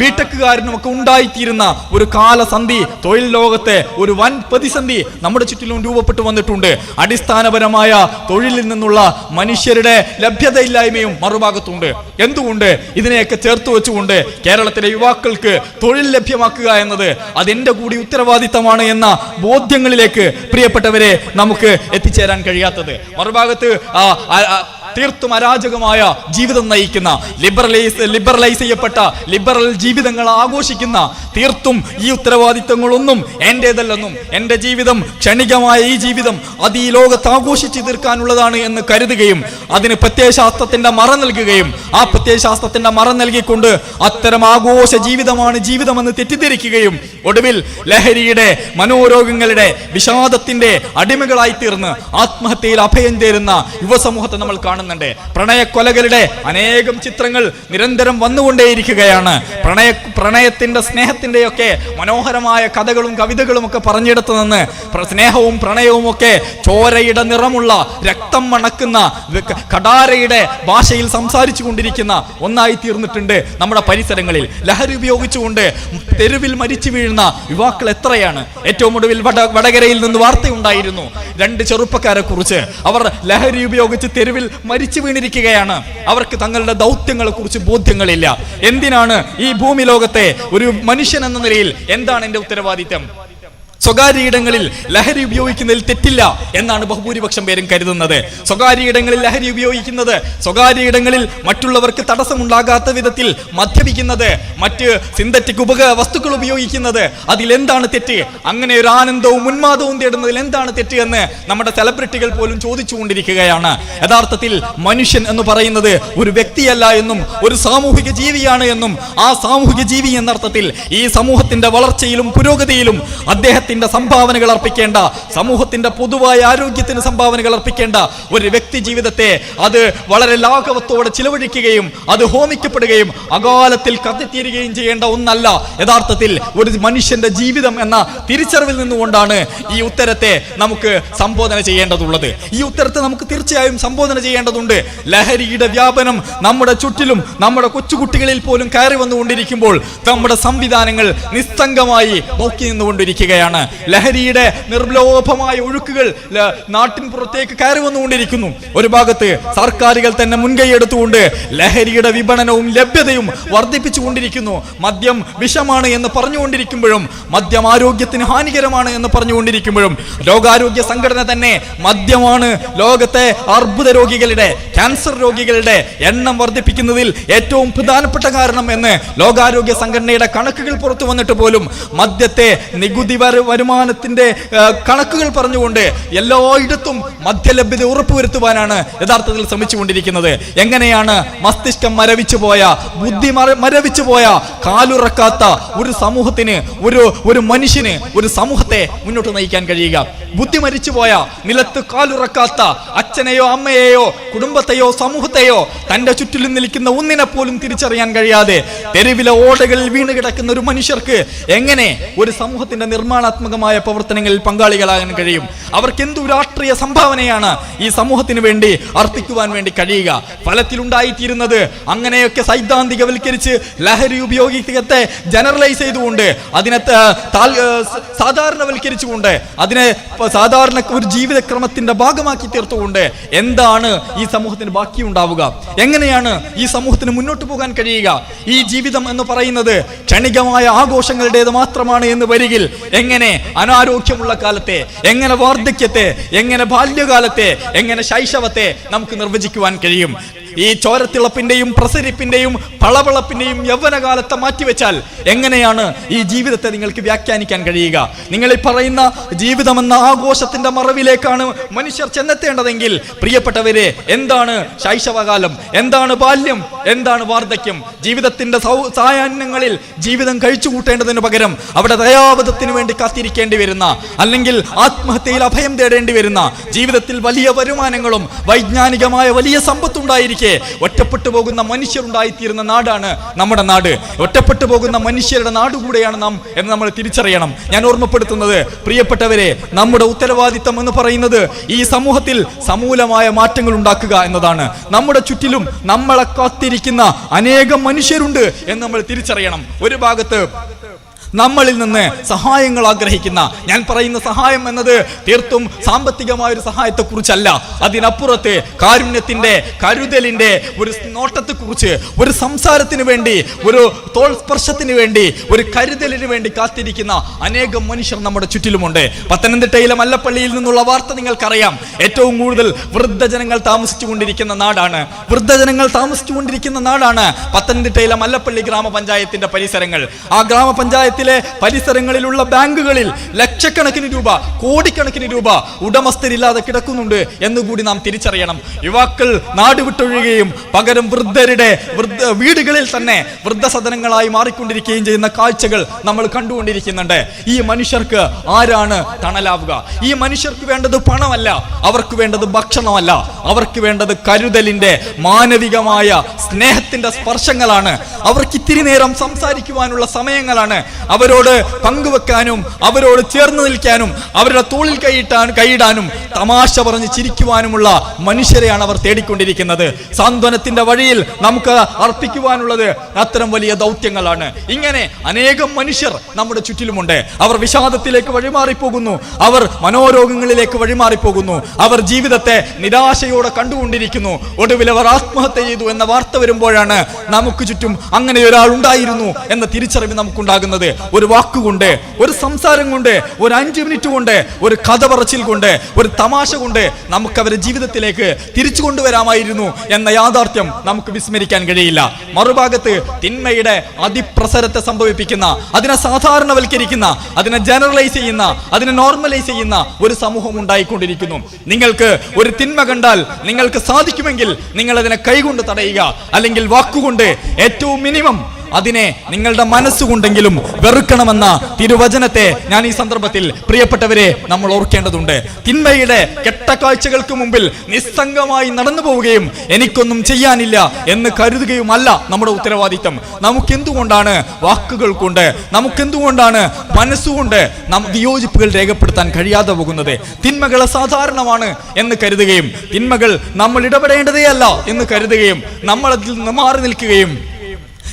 ബിടെക്കുകാരനും ഒക്കെ ഉണ്ടായിത്തീരുന്ന ഒരു കാലസന്ധി തൊഴിൽ ലോകത്തെ ഒരു വൻ പ്രതിസന്ധി നമ്മുടെ ചുറ്റിലും രൂപപ്പെട്ടു വന്നിട്ടുണ്ട്. അടിസ്ഥാനപരമായ തൊഴിലിൽ നിന്നുള്ള മനുഷ്യരുടെ ലഭ്യതയില്ലായ്മയും മറുഭാഗത്തുണ്ട്. എന്തുകൊണ്ട്? ഇതിനെയൊക്കെ ചേർത്ത് വെച്ചുകൊണ്ട് കേരളത്തിലെ യുവാക്കൾക്ക് തൊഴിൽ ലഭ്യമാക്കുക എന്നത് അതെന്റെ കൂടി ഉത്തരവാദിത്തമാണ് എന്ന ബോധ്യങ്ങളിലേക്ക് പ്രിയപ്പെട്ടവരെ നമുക്ക് എത്തിച്ചേരാൻ കഴിയാത്തത്. മറുഭാഗത്ത് തീർത്തും അരാജകമായ ജീവിതം നയിക്കുന്ന ലിബറലൈസ് ലിബറലൈസ് ചെയ്യപ്പെട്ട ലിബറൽ ജീവിതങ്ങൾ ആഘോഷിക്കുന്ന തീർത്തും ഈ ഉത്തരവാദിത്തങ്ങളൊന്നും എന്റേതല്ലെന്നും എന്റെ ജീവിതം ക്ഷണികമായ ഈ ജീവിതം അത് ഈ ലോകത്ത് ആഘോഷിച്ചു തീർക്കാനുള്ളതാണ് എന്ന് കരുതുകയും അതിന് പ്രത്യയശാസ്ത്രത്തിന്റെ മറ നൽകുകയും ആ പ്രത്യയശാസ്ത്രത്തിന്റെ മറ നൽകിക്കൊണ്ട് അത്തരം ആഘോഷ ജീവിതമാണ് ജീവിതമെന്ന് തെറ്റിദ്ധരിക്കുകയും ഒടുവിൽ ലഹരിയുടെ മനോരോഗങ്ങളുടെ വിഷാദത്തിന്റെ അടിമകളായി തീർന്ന് ആത്മഹത്യയിൽ അഭയം തേരുന്ന യുവസമൂഹത്തെ നമ്മൾ കാണുന്നുണ്ട്. പ്രണയക്കൊലകളുടെ അനേകം ചിത്രങ്ങൾ നിരന്തരം വന്നുകൊണ്ടേയിരിക്കുകയാണ്. പ്രണയ പ്രണയത്തിന്റെ സ്നേഹത്തിന്റെ ഒക്കെ മനോഹരമായ കഥകളും കവിതകളും ഒക്കെ പറഞ്ഞെടുത്ത് നിന്ന് സ്നേഹവും പ്രണയവും ഒക്കെ ചോരയുടെ നിറമുള്ള രക്തം മണക്കുന്ന കടാരയുടെ ഭാഷയിൽ സംസാരിച്ചു കൊണ്ടിരിക്കുന്ന ഒന്നായി തീർന്നിട്ടുണ്ട് നമ്മുടെ പരിസരങ്ങളിൽ. ലഹരി ഉപയോഗിച്ചുകൊണ്ട് തെരുവിൽ മരിച്ചു വീഴുന്ന യുവാക്കൾ എത്രയാണ്? ഏറ്റവും ഒടുവിൽ വട വടകരയിൽ നിന്ന് വാർത്തയുണ്ടായിരുന്നു രണ്ട് ചെറുപ്പക്കാരെ കുറിച്ച്. അവർ ലഹരി ഉപയോഗിച്ച് തെരുവിൽ മരിച്ചു വീണിരിക്കുകയാണ്. അവർക്ക് തങ്ങളുടെ ദൗത്യങ്ങളെ കുറിച്ച് ബോധ്യങ്ങളില്ല. എന്തിനാണ് ഈ ഭൂമി ലോകത്തെ ഒരു മനുഷ്യൻ എന്ന നിലയിൽ എന്താണ് എന്റെ ഉത്തരവാദിത്തം സ്വകാര്യ ഇടങ്ങളിൽ ലഹരി ഉപയോഗിക്കുന്നതിൽ തെറ്റില്ല എന്നാണ് ബഹുഭൂരിപക്ഷം പേരും കരുതുന്നത്. സ്വകാര്യയിടങ്ങളിൽ ലഹരി ഉപയോഗിക്കുന്നത് സ്വകാര്യയിടങ്ങളിൽ മറ്റുള്ളവർക്ക് തടസ്സമുണ്ടാകാത്ത വിധത്തിൽ മദ്യപിക്കുന്നത് മറ്റ് സിന്തറ്റിക് ഉപക വസ്തുക്കൾ ഉപയോഗിക്കുന്നത് അതിലെന്താണ് തെറ്റ്? അങ്ങനെ ഒരു ആനന്ദവും ഉന്മാദവും തേടുന്നതിൽ എന്താണ് തെറ്റ് എന്ന് നമ്മുടെ സെലിബ്രിറ്റികൾ പോലും ചോദിച്ചുകൊണ്ടിരിക്കുകയാണ്. യഥാർത്ഥത്തിൽ മനുഷ്യൻ എന്ന് പറയുന്നത് ഒരു വ്യക്തിയല്ല എന്നും ഒരു സാമൂഹിക ജീവിയാണ് എന്നും ആ സാമൂഹിക ജീവി എന്നർത്ഥത്തിൽ ഈ സമൂഹത്തിന്റെ വളർച്ചയിലും പുരോഗതിയിലും അദ്ദേഹത്തിന്റെ സംഭാവനകൾ അർപ്പിക്കേണ്ട സമൂഹത്തിന്റെ പൊതുവായ ആരോഗ്യത്തിന് സംഭാവനകൾ അർപ്പിക്കേണ്ട ഒരു വ്യക്തി ജീവിതത്തെ അത് വളരെ ലാഘവത്തോടെ ചിലവഴിക്കുകയും അത് ഹോമിക്കപ്പെടുകയും അകാലത്തിൽ കത്തിത്തീരുകയും ചെയ്യേണ്ട ഒന്നല്ല. യഥാർത്ഥത്തിൽ ഒരു മനുഷ്യന്റെ ജീവിതം എന്ന തിരിച്ചറിവിൽ നിന്നുകൊണ്ടാണ് ഈ ഉത്തരത്തെ നമുക്ക് സംബോധന ചെയ്യേണ്ടതുള്ളത്. ഈ ഉത്തരത്തെ നമുക്ക് തീർച്ചയായും സംബോധന ചെയ്യേണ്ടതുണ്ട്. ലഹരിയുടെ വ്യാപനം നമ്മുടെ ചുറ്റിലും നമ്മുടെ കൊച്ചുകുട്ടികളിൽ പോലും കയറി വന്നുകൊണ്ടിരിക്കുമ്പോൾ നമ്മുടെ സംവിധാനങ്ങൾ നിസ്തംഗമായി നോക്കി നിന്നുകൊണ്ടിരിക്കുകയാണ്. ലഹരിയുടെ നിർലോഭമായ ഒഴുക്കുകൾ നാട്ടിൻ പുറത്തേക്ക് കയറി വന്നുകൊണ്ടിരിക്കുന്നു. ഒരു ഭാഗത്ത് സർക്കാരുകൾ തന്നെ മുൻകൈ എടുത്തുകൊണ്ട് ലഹരിയുടെ വിപണനവും ലഭ്യതയും വർദ്ധിപ്പിച്ചുകൊണ്ടിരിക്കുന്നു. മദ്യം വിഷമാണ് എന്ന് പറഞ്ഞുകൊണ്ടിരിക്കുമ്പോഴും മദ്യം ആരോഗ്യത്തിന് ഹാനികരമാണ് എന്ന് പറഞ്ഞുകൊണ്ടിരിക്കുമ്പോഴും ലോകാരോഗ്യ സംഘടന തന്നെ മദ്യമാണ് ലോകത്തെ അർബുദ രോഗികളുടെ ക്യാൻസർ രോഗികളുടെ എണ്ണം വർദ്ധിപ്പിക്കുന്നതിൽ ഏറ്റവും പ്രധാനപ്പെട്ട കാരണം എന്ന് ലോകാരോഗ്യ സംഘടനയുടെ കണക്കുകൾ പുറത്തു വന്നിട്ട് പോലും മദ്യത്തെ നികുതി വര- വരുമാനത്തിന്റെ കണക്കുകൾ പറഞ്ഞുകൊണ്ട് എല്ലായിടത്തും മദ്യലഭ്യത ഉറപ്പുവരുത്തുവാനാണ് യഥാർത്ഥത്തിൽ ശ്രമിച്ചുകൊണ്ടിരിക്കുന്നത്. എങ്ങനെയാണ് മസ്തിഷ്കം മരവിച്ചു പോയ ബുദ്ധി മര- മരവിച്ചു പോയ കാലുറക്കാത്ത ഒരു സമൂഹത്തിന് ഒരു ഒരു മനുഷ്യന് ഒരു സമൂഹത്തെ മുന്നോട്ട് നയിക്കാൻ കഴിയുക? ബുദ്ധി മരിച്ചു പോയ നിലത്ത് കാലുറക്കാത്ത അച്ഛനെയോ അമ്മയെയോ കുടുംബത്തെയോ സമൂഹത്തെയോ തന്റെ ചുറ്റിലും നിൽക്കുന്ന ഒന്നിനെ പോലും തിരിച്ചറിയാൻ കഴിയാതെ തെരുവിലെ ഓടകളിൽ വീണ് കിടക്കുന്ന ഒരു മനുഷ്യർക്ക് എങ്ങനെ ഒരു സമൂഹത്തിന്റെ നിർമ്മാണാത്മകമായ പ്രവർത്തനങ്ങളിൽ പങ്കാളികളാകാൻ കഴിയും. അവർക്ക് എന്തു രാഷ്ട്രീയ സംഭാവനയാണ് ഈ സമൂഹത്തിന് വേണ്ടി അർപ്പിക്കുവാൻ വേണ്ടി കഴിയുക. ഫലത്തിലുണ്ടായിത്തീരുന്നത് അങ്ങനെയൊക്കെ സൈദ്ധാന്തികവൽക്കരിച്ച് ലഹരി ഉപയോഗിക്കത്തെ ജനറലൈസ് ചെയ്തുകൊണ്ട് അതിനെ സാധാരണവൽക്കരിച്ചുകൊണ്ട് അതിനെ സാധാരണ ഒരു ജീവിതക്രമത്തിന്റെ ഭാഗമാക്കി തീർത്തുകൊണ്ട് എന്താണ് ഈ സമൂഹത്തിന് ബാക്കിയുണ്ടാവുക? എങ്ങനെയാണ് ഈ സമൂഹത്തിന് മുന്നോട്ട് പോകാൻ കഴിയുക? ഈ ജീവിതം എന്ന് പറയുന്നത് ക്ഷണികമായ ആഘോഷങ്ങളുടേത് മാത്രമാണ് എന്ന് വരികിൽ എങ്ങനെ അനാരോഗ്യമുള്ള കാലത്തെ എങ്ങനെ വാർദ്ധക്യത്തെ എങ്ങനെ ബാല്യകാലത്തെ എങ്ങനെ ശൈശവത്തെ നമുക്ക് നിർവചിക്കുവാൻ കഴിയും? ഈ ചോരത്തിളപ്പിന്റെയും പ്രസരിപ്പിന്റെയും പളവളപ്പിന്റെയും യൗവനകാലത്തെ മാറ്റിവെച്ചാൽ എങ്ങനെയാണ് ഈ ജീവിതത്തെ നിങ്ങൾക്ക് വ്യാഖ്യാനിക്കാൻ കഴിയുക? നിങ്ങൾ ഈ പറയുന്ന ജീവിതമെന്ന ആഘോഷത്തിന്റെ മറവിലേക്കാണ് മനുഷ്യർ ചെന്നെത്തേണ്ടതെങ്കിൽ പ്രിയപ്പെട്ടവരെ എന്താണ് ശൈശവകാലം? എന്താണ് ബാല്യം? എന്താണ് വാർദ്ധക്യം? ജീവിതത്തിന്റെ സായാഹ്നങ്ങളിൽ ജീവിതം കഴിച്ചു കൂട്ടേണ്ടതിന് പകരം അവിടെ ദയാവധത്തിന് വേണ്ടി കാത്തിരിക്കേണ്ടി വരുന്ന അല്ലെങ്കിൽ ആത്മഹത്യയിൽ അഭയം തേടേണ്ടി വരുന്ന ജീവിതത്തിൽ വലിയ വരുമാനങ്ങളും വൈജ്ഞാനികമായ വലിയ സമ്പത്തുണ്ടായിരിക്കുന്ന ഉണ്ടായിരിക്കെ ഒറ്റപ്പെട്ടു പോകുന്ന മനുഷ്യരുണ്ടായിത്തീരുന്ന നാടാണ് നമ്മുടെ നാട്. ഒറ്റപ്പെട്ടു പോകുന്ന മനുഷ്യരുടെ നാട് കൂടെയാണ് നാം എന്ന് നമ്മൾ തിരിച്ചറിയണം. ഞാൻ ഓർമ്മപ്പെടുത്തുന്നത് പ്രിയപ്പെട്ടവരെ നമ്മുടെ ഉത്തരവാദിത്തം എന്ന് പറയുന്നത് ഈ സമൂഹത്തിൽ സമൂലമായ മാറ്റങ്ങൾ ഉണ്ടാക്കുക എന്നതാണ്. നമ്മുടെ ചുറ്റിലും നമ്മളെ കാത്തിരിക്കുന്ന അനേകം മനുഷ്യരുണ്ട് എന്ന് നമ്മൾ തിരിച്ചറിയണം. ഒരു ഭാഗത്ത് നമ്മളിൽ നിന്ന് സഹായങ്ങൾ ആഗ്രഹിക്കുന്ന ഞാൻ പറയുന്ന സഹായം എന്നത് തീർത്തും സാമ്പത്തികമായ ഒരു സഹായത്തെക്കുറിച്ചല്ല. അതിനപ്പുറത്ത് കാരുണ്യത്തിന്റെ കരുതലിന്റെ ഒരു നോട്ടത്തെക്കുറിച്ച് ഒരു സംസാരത്തിന് വേണ്ടി ഒരു തോൾ സ്പർശത്തിന് വേണ്ടി ഒരു കരുതലിന് വേണ്ടി കാത്തിരിക്കുന്ന അനേകം മനുഷ്യർ നമ്മുടെ ചുറ്റിലുമുണ്ട്. പത്തനംതിട്ടയിലെ മല്ലപ്പള്ളിയിൽ നിന്നുള്ള വാർത്ത നിങ്ങൾക്കറിയാം. ഏറ്റവും കൂടുതൽ വൃദ്ധജനങ്ങൾ താമസിച്ചുകൊണ്ടിരിക്കുന്ന നാടാണ്. വൃദ്ധജനങ്ങൾ താമസിച്ചുകൊണ്ടിരിക്കുന്ന നാടാണ് പത്തനംതിട്ടയിലെ മല്ലപ്പള്ളി ഗ്രാമപഞ്ചായത്തിന്റെ പരിസരങ്ങൾ. ആ ഗ്രാമപഞ്ചായത്തിലെ പരിസരങ്ങളിലുള്ള ബാങ്കുകളിൽ ലക്ഷക്കണക്കിന് രൂപ കോടിക്കണക്കിന് രൂപ ഉടമസ്ഥരില്ലാതെ കിടക്കുന്നുണ്ട് എന്നുകൂടി നാം തിരിച്ചറിയണം. യുവാക്കൾ നാട് വിട്ടൊഴുകുകയും പകരം വൃദ്ധരുടെ വൃദ്ധ വീടുകളിൽ തന്നെ വൃദ്ധസദനങ്ങളായി മാറിക്കൊണ്ടിരിക്കുകയും ചെയ്യുന്ന കാഴ്ചകൾ നമ്മൾ കണ്ടുകൊണ്ടിരിക്കുന്നുണ്ട്. ഈ മനുഷ്യർക്ക് ആരാണ് തണലാവുക? ഈ മനുഷ്യർക്ക് വേണ്ടത് പണമല്ല അവർക്ക് വേണ്ടത് ഭക്ഷണമല്ല. അവർക്ക് വേണ്ടത് കരുതലിന്റെ മാനവികമായ സ്നേഹത്തിന്റെ സ്പർശങ്ങളാണ്. അവർക്ക് ഇത്തിരി നേരം സംസാരിക്കുവാനുള്ള സമയങ്ങളാണ്. അവരോട് പങ്കുവെക്കാനും അവരോട് ചേർന്ന് നിൽക്കാനും അവരുടെ തോളിൽ കൈയിട്ടാൻ കൈയിടാനും തമാശ പറഞ്ഞ് ചിരിക്കുവാനുമുള്ള മനുഷ്യരെയാണ് അവർ തേടിക്കൊണ്ടിരിക്കുന്നത്. സാന്ത്വനത്തിന്റെ വഴിയിൽ നമുക്ക് അർപ്പിക്കുവാനുള്ളത് അത്തരം വലിയ ദൗത്യങ്ങളാണ്. ഇങ്ങനെ അനേകം മനുഷ്യർ നമ്മുടെ ചുറ്റിലുമുണ്ട്. അവർ വിഷാദത്തിലേക്ക് വഴിമാറിപ്പോകുന്നു. അവർ മനോരോഗങ്ങളിലേക്ക് വഴിമാറിപ്പോകുന്നു. അവർ ജീവിതത്തെ നിരാശയോടെ കണ്ടുകൊണ്ടിരിക്കുന്നു. ഒടുവിൽ അവർ ആത്മഹത്യ ചെയ്തു എന്ന വാർത്ത വരുമ്പോഴാണ് നമുക്ക് ചുറ്റും അങ്ങനെ ഒരാൾ ഉണ്ടായിരുന്നു എന്ന തിരിച്ചറിവ് നമുക്കുണ്ടാകുന്നത്. ഒരു വാക്കുകൊണ്ട് ഒരു സംസാരം കൊണ്ട് ഒരു അഞ്ച് മിനിറ്റ് കൊണ്ട് ഒരു കഥ പറച്ചിൽ കൊണ്ട് ഒരു തമാശ കൊണ്ട് നമുക്ക് അവരുടെ ജീവിതത്തിലേക്ക് തിരിച്ചു കൊണ്ടുവരാമായിരുന്നു എന്ന യാഥാർത്ഥ്യം നമുക്ക് വിസ്മരിക്കാൻ കഴിയില്ല. മറുഭാഗത്ത് തിന്മയുടെ അതിപ്രസരത്തെ സംഭവിപ്പിക്കുന്ന അതിനെ സാധാരണവൽക്കരിക്കുന്ന അതിനെ ജനറലൈസ് ചെയ്യുന്ന അതിനെ നോർമലൈസ് ചെയ്യുന്ന ഒരു സമൂഹം ഉണ്ടായിക്കൊണ്ടിരിക്കുന്നു. നിങ്ങൾക്ക് ഒരു തിന്മ കണ്ടാൽ നിങ്ങൾക്ക് സാധിക്കുമെങ്കിൽ നിങ്ങൾ അതിനെ കൈകൊണ്ട് തടയുക അല്ലെങ്കിൽ വാക്കുകൊണ്ട് ഏറ്റവും മിനിമം അതിനെ നിങ്ങളുടെ മനസ്സുകൊണ്ടെങ്കിലും വെറുക്കണമെന്ന തിരുവചനത്തെ ഞാൻ ഈ സന്ദർഭത്തിൽ പ്രിയപ്പെട്ടവരെ നമ്മൾ ഓർക്കേണ്ടതുണ്ട്. തിന്മയുടെ കെട്ട കാഴ്ചകൾക്ക് മുമ്പിൽ നിസ്സംഗമായി നടന്നു പോവുകയും എനിക്കൊന്നും ചെയ്യാനില്ല എന്ന് കരുതുകയുമല്ല നമ്മുടെ ഉത്തരവാദിത്തം. നമുക്കെന്തുകൊണ്ടാണ് വാക്കുകൾ കൊണ്ട് നമുക്കെന്തുകൊണ്ടാണ് മനസ്സുകൊണ്ട് നാം വിയോജിപ്പുകൾ രേഖപ്പെടുത്താൻ കഴിയാതെ പോകുന്നത്? തിന്മകൾ അസാധാരണമാണ് എന്ന് കരുതുകയും തിന്മകൾ നമ്മൾ ഇടപെടേണ്ടതേ അല്ല എന്ന് കരുതുകയും നമ്മൾ അതിൽ നിന്ന് മാറി നിൽക്കുകയും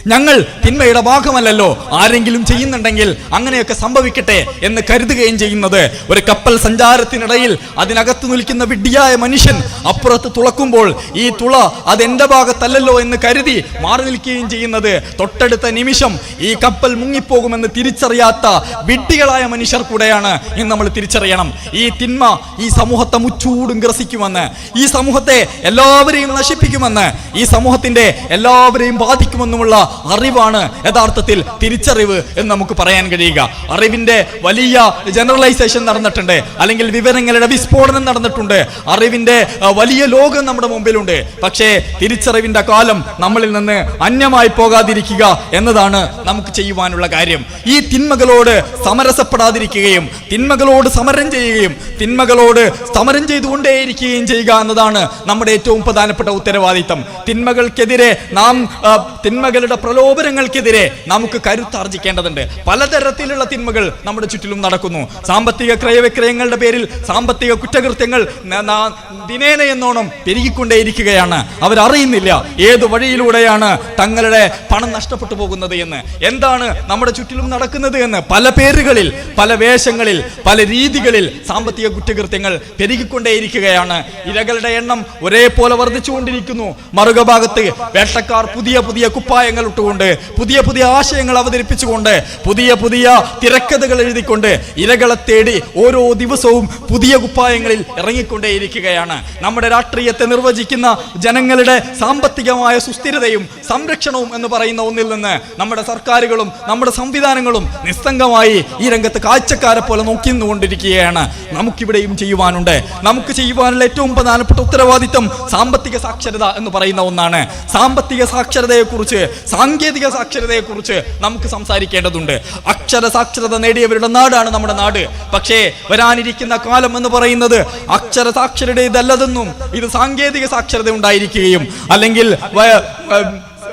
ഞങ്ങൾ തിന്മയുടെ ഭാഗമല്ലല്ലോ. ആരെങ്കിലും ചെയ്യുന്നുണ്ടെങ്കിൽ അങ്ങനെയൊക്കെ സംഭവിക്കട്ടെ എന്ന് കരുതുകയും ചെയ്യുന്നത്. ഒരു കപ്പൽ സഞ്ചാരത്തിനിടയിൽ അതിനകത്ത് നിൽക്കുന്ന വിഡ്ഢിയായ മനുഷ്യൻ അപ്പുറത്ത് തുളക്കുമ്പോൾ ഈ തുള അതെന്റെ ഭാഗത്തല്ലല്ലോ എന്ന് കരുതി മാറി നിൽക്കുകയും ചെയ്യുന്നത്. തൊട്ടടുത്ത നിമിഷം ഈ കപ്പൽ മുങ്ങിപ്പോകുമെന്ന് തിരിച്ചറിയാത്ത വിഡ്ഢികളായ മനുഷ്യർ കൂടെയാണ് ഇന്ന് നമ്മൾ തിരിച്ചറിയണം. ഈ തിന്മ ഈ സമൂഹത്തെ മുച്ചൂടും ഗ്രസിക്കുമെന്ന് ഈ സമൂഹത്തെ എല്ലാവരെയും നശിപ്പിക്കുമെന്ന് ഈ സമൂഹത്തിന്റെ എല്ലാവരെയും ബാധിക്കുമെന്നുമുള്ള അറിവാണ് യഥാർത്ഥത്തിൽ തിരിച്ചറിവ് എന്ന് നമുക്ക് പറയാൻ കഴിയുക. അറിവിന്റെ വലിയ ജനറലൈസേഷൻ നടന്നിട്ടുണ്ട്. അല്ലെങ്കിൽ വിവരങ്ങളുടെ വിസ്ഫോടനം നടന്നിട്ടുണ്ട്. അറിവിന്റെ വലിയ ലോകം നമ്മുടെ മുമ്പിലുണ്ട്. പക്ഷേ തിരിച്ചറിവിന്റെ കാലം നമ്മളിൽ നിന്ന് അന്യമായി പോകാതിരിക്കുക എന്നതാണ് നമുക്ക് ചെയ്യുവാനുള്ള കാര്യം. ഈ തിന്മകളോട് സമരസപ്പെടാതിരിക്കുകയും തിന്മകളോട് സമരം ചെയ്യുകയും തിന്മകളോട് സമരം ചെയ്തുകൊണ്ടേയിരിക്കുകയും ചെയ്യുക എന്നതാണ് നമ്മുടെ ഏറ്റവും പ്രധാനപ്പെട്ട ഉത്തരവാദിത്തം. തിന്മകൾക്കെതിരെ നാം തിന്മകളുടെ പ്രലോഭനങ്ങൾക്കെതിരെ നമുക്ക് കരുത്താർജിക്കേണ്ടതുണ്ട്. പലതരത്തിലുള്ള തിന്മകൾ നമ്മുടെ ചുറ്റിലും നടക്കുന്നു. സാമ്പത്തിക ക്രയവിക്രയങ്ങളുടെ പേരിൽ സാമ്പത്തിക കുറ്റകൃത്യങ്ങൾ ദിനേന എന്നോണം പെരുകിക്കൊണ്ടേയിരിക്കുകയാണ്. അവരറിയുന്നില്ല ഏത് വഴിയിലൂടെയാണ് തങ്ങളുടെ പണം നഷ്ടപ്പെട്ടു പോകുന്നത് എന്ന്. എന്താണ് നമ്മുടെ ചുറ്റിലും നടക്കുന്നത് എന്ന്. പല പേരുകളിൽ പല വേഷങ്ങളിൽ പല രീതികളിൽ സാമ്പത്തിക കുറ്റകൃത്യങ്ങൾ പെരുകിക്കൊണ്ടേയിരിക്കുകയാണ്. ഇരകളുടെ എണ്ണം ഒരേപോലെ വർദ്ധിച്ചുകൊണ്ടിരിക്കുന്നു. മറുകഭാഗത്ത് വേട്ടക്കാർ പുതിയ പുതിയ കുപ്പായങ്ങൾ ഇട്ടുകൊണ്ട് പുതിയ പുതിയ ആശയങ്ങൾ അവതരിപ്പിച്ചുകൊണ്ട് പുതിയ പുതിയ തിരക്കഥകൾ എഴുതിക്കൊണ്ട് ഇരകളെ തേടി ഓരോ ദിവസവും പുതിയ കുപ്പായങ്ങളിൽ ഇറങ്ങിക്കൊണ്ടേയിരിക്കുകയാണ്. നമ്മുടെ രാഷ്ട്രീയത്തെ നിർവചിക്കുന്ന ജനങ്ങളുടെ സാമ്പത്തികമായ സുസ്ഥിരതയും സംരക്ഷണവും എന്ന് പറയുന്ന ഒന്നിൽ നിന്ന് നമ്മുടെ സർക്കാരുകളും നമ്മുടെ സംവിധാനങ്ങളും നിസ്സംഗമായി ഈ രംഗത്ത് കാഴ്ചക്കാരെ പോലെ നോക്കി നിന്നുകൊണ്ടിരിക്കുകയാണ് നമുക്കിവിടെയും ചെയ്യുവാനുണ്ട്. നമുക്ക് ചെയ്യുവാനുള്ള ഏറ്റവും പ്രധാനപ്പെട്ട ഉത്തരവാദിത്തം സാമ്പത്തിക സാക്ഷരത എന്ന് പറയുന്ന ഒന്നാണ്. സാമ്പത്തിക സാക്ഷരതയെക്കുറിച്ച് സാങ്കേതിക സാക്ഷരതയെക്കുറിച്ച് നമുക്ക് സംസാരിക്കേണ്ടതുണ്ട്. അക്ഷര സാക്ഷരത നേടിയവരുടെ നാടാണ് നമ്മുടെ നാട്. പക്ഷേ വരാനിരിക്കുന്ന കാലം എന്ന് പറയുന്നത് അക്ഷര സാക്ഷരതയല്ലതെന്നും ഇത് സാങ്കേതിക സാക്ഷരത ഉണ്ടായിരിക്കുകയും അല്ലെങ്കിൽ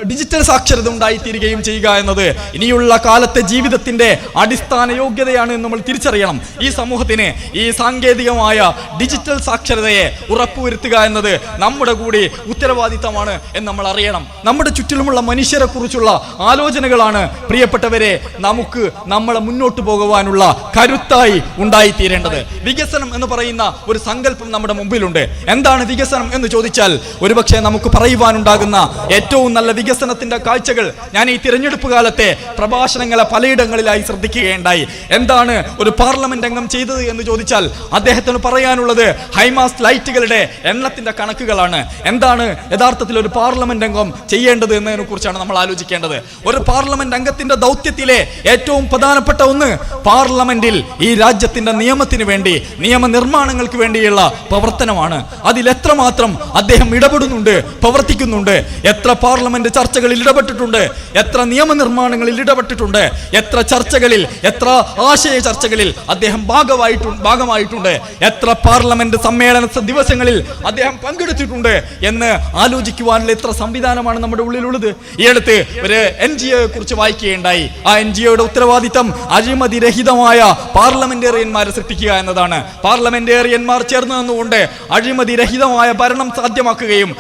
ഡിജിറ്റൽ സാക്ഷരത ഉണ്ടായിത്തീരുകയും ചെയ്യുക എന്നത് ഇനിയുള്ള കാലത്തെ ജീവിതത്തിന്റെ അടിസ്ഥാന യോഗ്യതയാണ് എന്ന് നമ്മൾ തിരിച്ചറിയണം. ഈ സമൂഹത്തിന് ഈ സാങ്കേതികമായ ഡിജിറ്റൽ സാക്ഷരതയെ ഉറപ്പുവരുത്തുക എന്നത് നമ്മുടെ കൂടി ഉത്തരവാദിത്തമാണ് എന്ന് നമ്മൾ അറിയണം. നമ്മുടെ ചുറ്റിലുമുള്ള മനുഷ്യരെ കുറിച്ചുള്ള ആലോചനകളാണ് പ്രിയപ്പെട്ടവരെ നമുക്ക് നമ്മളെ മുന്നോട്ട് പോകുവാനുള്ള കരുത്തായി ഉണ്ടായിത്തീരേണ്ടത്. വികസനം എന്ന് പറയുന്ന ഒരു സങ്കല്പം നമ്മുടെ മുമ്പിലുണ്ട്. എന്താണ് വികസനം എന്ന് ചോദിച്ചാൽ ഒരുപക്ഷെ നമുക്ക് പറയുവാനുണ്ടാകുന്ന ഏറ്റവും നല്ല വികസനത്തിന്റെ കാഴ്ചകൾ ഞാൻ ഈ തിരഞ്ഞെടുപ്പ് കാലത്തെ പ്രഭാഷണങ്ങളെ പലയിടങ്ങളിലായി ശ്രദ്ധിക്കുകയുണ്ടായി. എന്താണ് ഒരു പാർലമെന്റ് അംഗം ചെയ്തത് എന്ന് ചോദിച്ചാൽ അദ്ദേഹത്തിന് പറയാനുള്ളത് ഹൈമാസ് ലൈറ്റുകളുടെ എണ്ണത്തിന്റെ കണക്കുകളാണ്. എന്താണ് യഥാർത്ഥത്തിൽ ഒരു പാർലമെന്റ് അംഗം ചെയ്യേണ്ടത് എന്നതിനെ കുറിച്ചാണ് നമ്മൾ ആലോചിക്കേണ്ടത്. ഒരു പാർലമെന്റ് അംഗത്തിന്റെ ദൗത്യത്തിലെ ഏറ്റവും പ്രധാനപ്പെട്ട ഒന്ന് പാർലമെന്റിൽ ഈ രാജ്യത്തിന്റെ നിയമത്തിന് വേണ്ടി നിയമനിർമ്മാണങ്ങൾക്ക് വേണ്ടിയുള്ള പ്രവർത്തനമാണ്. അതിൽ എത്രമാത്രം അദ്ദേഹം ഇടപെടുന്നുണ്ട് പ്രവർത്തിക്കുന്നുണ്ട് എത്ര പാർലമെന്റ് ചർച്ചകളിൽ ഇടപെട്ടിട്ടുണ്ട്. എത്ര നിയമനിർമ്മാണങ്ങളിൽ ഇടപെട്ടിട്ടുണ്ട്. എത്ര ചർച്ചകളിൽ എത്ര ആശയ ചർച്ചകളിൽ അദ്ദേഹം ഭാഗമായിട്ടു ഭാഗമായിട്ടുണ്ട്. എത്ര പാർലമെന്റ് സമ്മേളന ദിവസങ്ങളിൽ അദ്ദേഹം പങ്കെടുത്തിട്ടുണ്ട് എന്ന് ആലോചിക്കുവാനുള്ള എത്ര സംവിധാനമാണ് നമ്മുടെ ഉള്ളിലുള്ളത്. ഈ അടുത്ത് ഒരു എൻ ജി ഒയെ കുറിച്ച് വായിക്കുകയുണ്ടായി. ആ എൻ ജി ഒയുടെ ഉത്തരവാദിത്തം അഴിമതി രഹിതമായ പാർലമെന്റേറിയന്മാരെ സൃഷ്ടിക്കുക എന്നതാണ്. പാർലമെന്റേറിയന്മാർ ചേർന്ന് നിന്നുകൊണ്ട് അഴിമതി രഹിതമായ ഭരണം സാധ്യമാക്കുകയും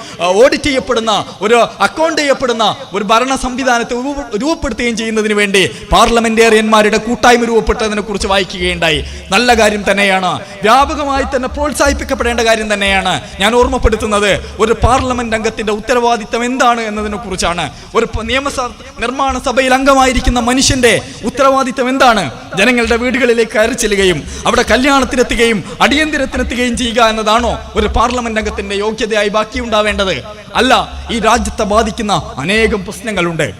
ഓഡിറ്റ് ചെയ്യപ്പെടുന്ന ഒരു അക്കൗണ്ട് ചെയ്യപ്പെടുന്ന ഒരു ഭരണ സംവിധാനത്തെ രൂപ- രൂപപ്പെടുത്തുകയും ചെയ്യുന്നതിന് വേണ്ടി പാർലമെന്റേറിയന്മാരുടെ കൂട്ടായ്മ രൂപപ്പെട്ടതിനെ കുറിച്ച് വായിക്കുകയുണ്ടായി. നല്ല കാര്യം തന്നെയാണ്. വ്യാപകമായി തന്നെ പ്രോത്സാഹിപ്പിക്കപ്പെടേണ്ട കാര്യം തന്നെയാണ് ഞാൻ ഓർമ്മപ്പെടുത്തുന്നത്. ഒരു പാർലമെന്റ് അംഗത്തിന്റെ ഉത്തരവാദിത്തം എന്താണ് എന്നതിനെ കുറിച്ചാണ്. ഒരു നിയമസഭ നിർമ്മാണ സഭയിൽ അംഗമായിരിക്കുന്ന മനുഷ്യന്റെ ഉത്തരവാദിത്തം എന്താണ്? ജനങ്ങളുടെ വീടുകളിലേക്ക് കയറി ചെല്ലുകയും അവിടെ കല്യാണത്തിനെത്തുകയും അടിയന്തിരത്തിനെത്തുകയും ചെയ്യുക എന്നതാണോ ഒരു പാർലമെന്റ് അംഗത്തിന്റെ യോഗ്യതയായി ബാക്കിയുണ്ടാവേണ്ടത്? അല്ല ഈ രാജ്യത്തെ ബാധിക്കുന്ന അനേകം പ്രശ്നങ്ങളുണ്ട്.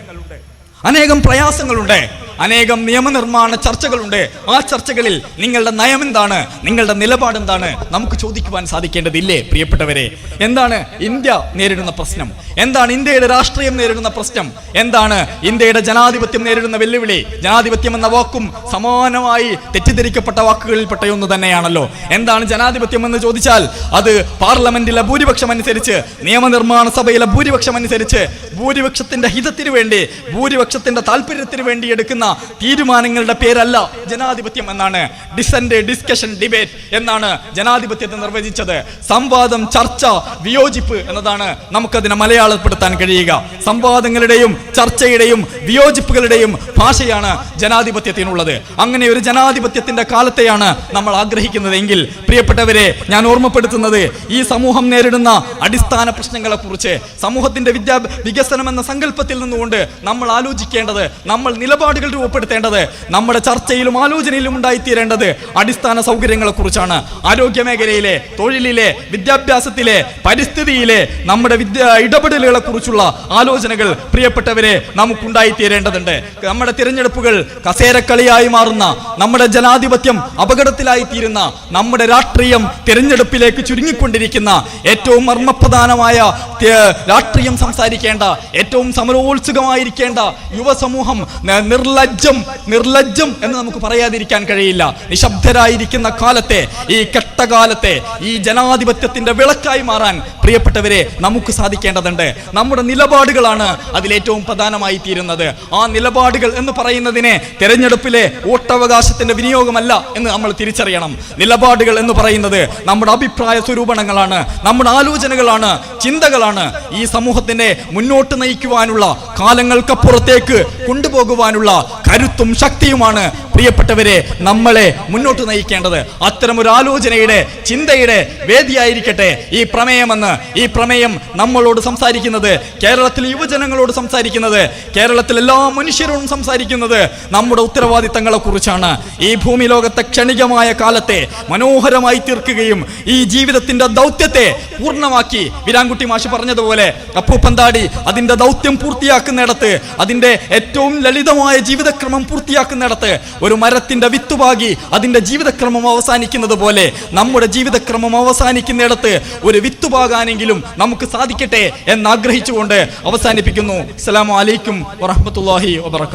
അനേകം പ്രയാസങ്ങളുണ്ട്. അനേകം നിയമനിർമ്മാണ ചർച്ചകളുണ്ട്. ആ ചർച്ചകളിൽ നിങ്ങളുടെ നയം എന്താണ്? നിങ്ങളുടെ നിലപാട് എന്താണ്? നമുക്ക് ചോദിക്കുവാൻ സാധിക്കേണ്ടതില്ലേ പ്രിയപ്പെട്ടവരെ? എന്താണ് ഇന്ത്യ നേരിടുന്ന പ്രശ്നം? എന്താണ് ഇന്ത്യയുടെ രാഷ്ട്രീയം നേരിടുന്ന പ്രശ്നം? എന്താണ് ഇന്ത്യയുടെ ജനാധിപത്യം നേരിടുന്ന വെല്ലുവിളി? ജനാധിപത്യം എന്ന വാക്കും സമാനമായി തെറ്റിദ്ധരിക്കപ്പെട്ട വാക്കുകളിൽപ്പെട്ട ഒന്ന് തന്നെയാണല്ലോ. എന്താണ് ജനാധിപത്യം എന്ന് ചോദിച്ചാൽ അത് പാർലമെന്റിലെ ഭൂരിപക്ഷം അനുസരിച്ച് നിയമനിർമ്മാണ സഭയിലെ ഭൂരിപക്ഷം അനുസരിച്ച് ഭൂരിപക്ഷത്തിന്റെ ഹിതത്തിന് വേണ്ടി ഭൂരിപക്ഷത്തിന്റെ താല്പര്യത്തിന് വേണ്ടി എടുക്കുന്ന തീരുമാനങ്ങളുടെ പേരല്ല ജനാധിപത്യം എന്നാണ്. ഡിസന്റ് ഡിസ്കഷൻ ഡിബേറ്റ് എന്നാണ് ജനാധിപത്യത്തെ നിർവചിച്ചത്. സംവാദം ചർച്ച വിയോജിപ്പ് എന്നതാണ് നമുക്കതിനെ മലയാളപ്പെടുത്താൻ കഴിയുക. സംവാദങ്ങളുടെയും ചർച്ചയുടെയും വിയോജിപ്പുകളുടെയും ഭാഷയാണ് ജനാധിപത്യത്തിനുള്ളത്. അങ്ങനെ ഒരു ജനാധിപത്യത്തിന്റെ കാലത്തെയാണ് നമ്മൾ ആഗ്രഹിക്കുന്നതെങ്കിൽ പ്രിയപ്പെട്ടവരെ ഞാൻ ഓർമ്മപ്പെടുത്തുന്നത് ഈ സമൂഹം നേരിടുന്ന അടിസ്ഥാന പ്രശ്നങ്ങളെക്കുറിച്ച്. സമൂഹത്തിന്റെ വിദ്യാ വികസനം എന്ന സങ്കല്പത്തിൽ നിന്നുകൊണ്ട് നമ്മൾ ആലോചിക്കേണ്ടത് നമ്മൾ നിലപാടുകൾ രൂപപ്പെടുത്തേണ്ടത് നമ്മുടെ ചർച്ചയിലും ആലോചനയിലും ഉണ്ടായിത്തീരേണ്ടത് അടിസ്ഥാന സൗകര്യങ്ങളെ കുറിച്ചാണ് ആരോഗ്യ മേഖലയിലെ തൊഴിലിലെ വിദ്യാഭ്യാസത്തിലെ പരിസ്ഥിതിയിലെ നമ്മുടെ വിദ്യ ഇടപെടലുകളെ കുറിച്ചുള്ള ആലോചനകൾ പ്രിയപ്പെട്ടവരെ നമുക്കുണ്ടായിത്തീരേണ്ടതുണ്ട്. നമ്മുടെ തിരഞ്ഞെടുപ്പുകൾ കസേരക്കളിയായി മാറുന്ന നമ്മുടെ ജനാധിപത്യം അപകടത്തിലായി തീരുന്ന നമ്മുടെ രാഷ്ട്രീയം തിരഞ്ഞെടുപ്പിലേക്ക് ചുരുങ്ങിക്കൊണ്ടിരിക്കുന്ന ഏറ്റവും മർമ്മപ്രധാനമായ രാഷ്ട്രീയം സംസാരിക്കേണ്ട ഏറ്റവും സമരോത്സുകമായിരിക്കേണ്ട യുവസമൂഹം ന- നിർലജ്ജം നിർലജ്ജം എന്ന് നമുക്ക് പറയാതിരിക്കാൻ കഴിയില്ല. നിശബ്ദരായിരിക്കുന്ന കാലത്തെ ഈ കെട്ടകാലത്തെ ഈ ജനാധിപത്യത്തിന്റെ വിളക്കായി മാറാൻ പ്രിയപ്പെട്ടവരെ നമുക്ക് സാധിക്കേണ്ടതുണ്ട്. നമ്മുടെ നിലപാടുകളാണ് അതിലേറ്റവും പ്രധാനമായി തീരുന്നത്. ആ നിലപാടുകൾ എന്ന് പറയുന്നതിനെ തെരഞ്ഞെടുപ്പിലെ വോട്ടവകാശത്തിന്റെ വിനിയോഗമല്ല എന്ന് നമ്മൾ തിരിച്ചറിയണം. നിലപാടുകൾ എന്ന് പറയുന്നത് നമ്മുടെ അഭിപ്രായ സ്വരൂപണങ്ങളാണ് നമ്മുടെ ആലോചനകളാണ് ചിന്തകളാണ് ഈ സമൂഹത്തിനെ മുന്നോട്ട് നയിക്കുവാനുള്ള കാലങ്ങൾക്കപ്പുറത്തേക്ക് കൊണ്ടുപോകുവാനുള്ള കരുത്തും ശക്തിയുമാണ്. പ്രിയപ്പെട്ടവരെ നമ്മളെ മുന്നോട്ട് നയിക്കേണ്ടത് അത്തരം ഒരു ആലോചനയുടെ ചിന്തയുടെ വേദിയായിരിക്കട്ടെ. ഈ പ്രമേയമെന്ന് ഈ പ്രമേയം നമ്മളോട് സംസാരിക്കുന്നത് കേരളത്തിലെ യുവജനങ്ങളോട് സംസാരിക്കുന്നത് കേരളത്തിലെ എല്ലാ മനുഷ്യരോടും സംസാരിക്കുന്നത് നമ്മുടെ ഉത്തരവാദിത്തങ്ങളെ കുറിച്ചാണ് ഈ ഭൂമി ലോകത്തെ ക്ഷണികമായ കാലത്തെ മനോഹരമായി തീർക്കുകയും ഈ ജീവിതത്തിന്റെ ദൗത്യത്തെ പൂർണമാക്കി. വിരാൻകുട്ടി മാഷ് പറഞ്ഞതുപോലെ അപ്പൂപ്പന്താടി അതിന്റെ ദൗത്യം പൂർത്തിയാക്കുന്നിടത്ത് അതിന്റെ ഏറ്റവും ലളിതമായ ജീവിതക്രമം പൂർത്തിയാക്കുന്നിടത്ത് ഒരു മരത്തിന്റെ വിത്തുപാകി അതിന്റെ ജീവിതക്രമം അവസാനിക്കുന്നത് പോലെ നമ്മുടെ ജീവിതക്രമം അവസാനിക്കുന്നിടത്ത് ഒരു വിത്തുപാകാനെങ്കിലും നമുക്ക് സാധിക്കട്ടെ എന്ന് ആഗ്രഹിച്ചുകൊണ്ട് അവസാനിപ്പിക്കുന്നു. അസ്സലാമു അലൈക്കും വറഹ്മത്തുള്ളാഹി വബറകാതുഹു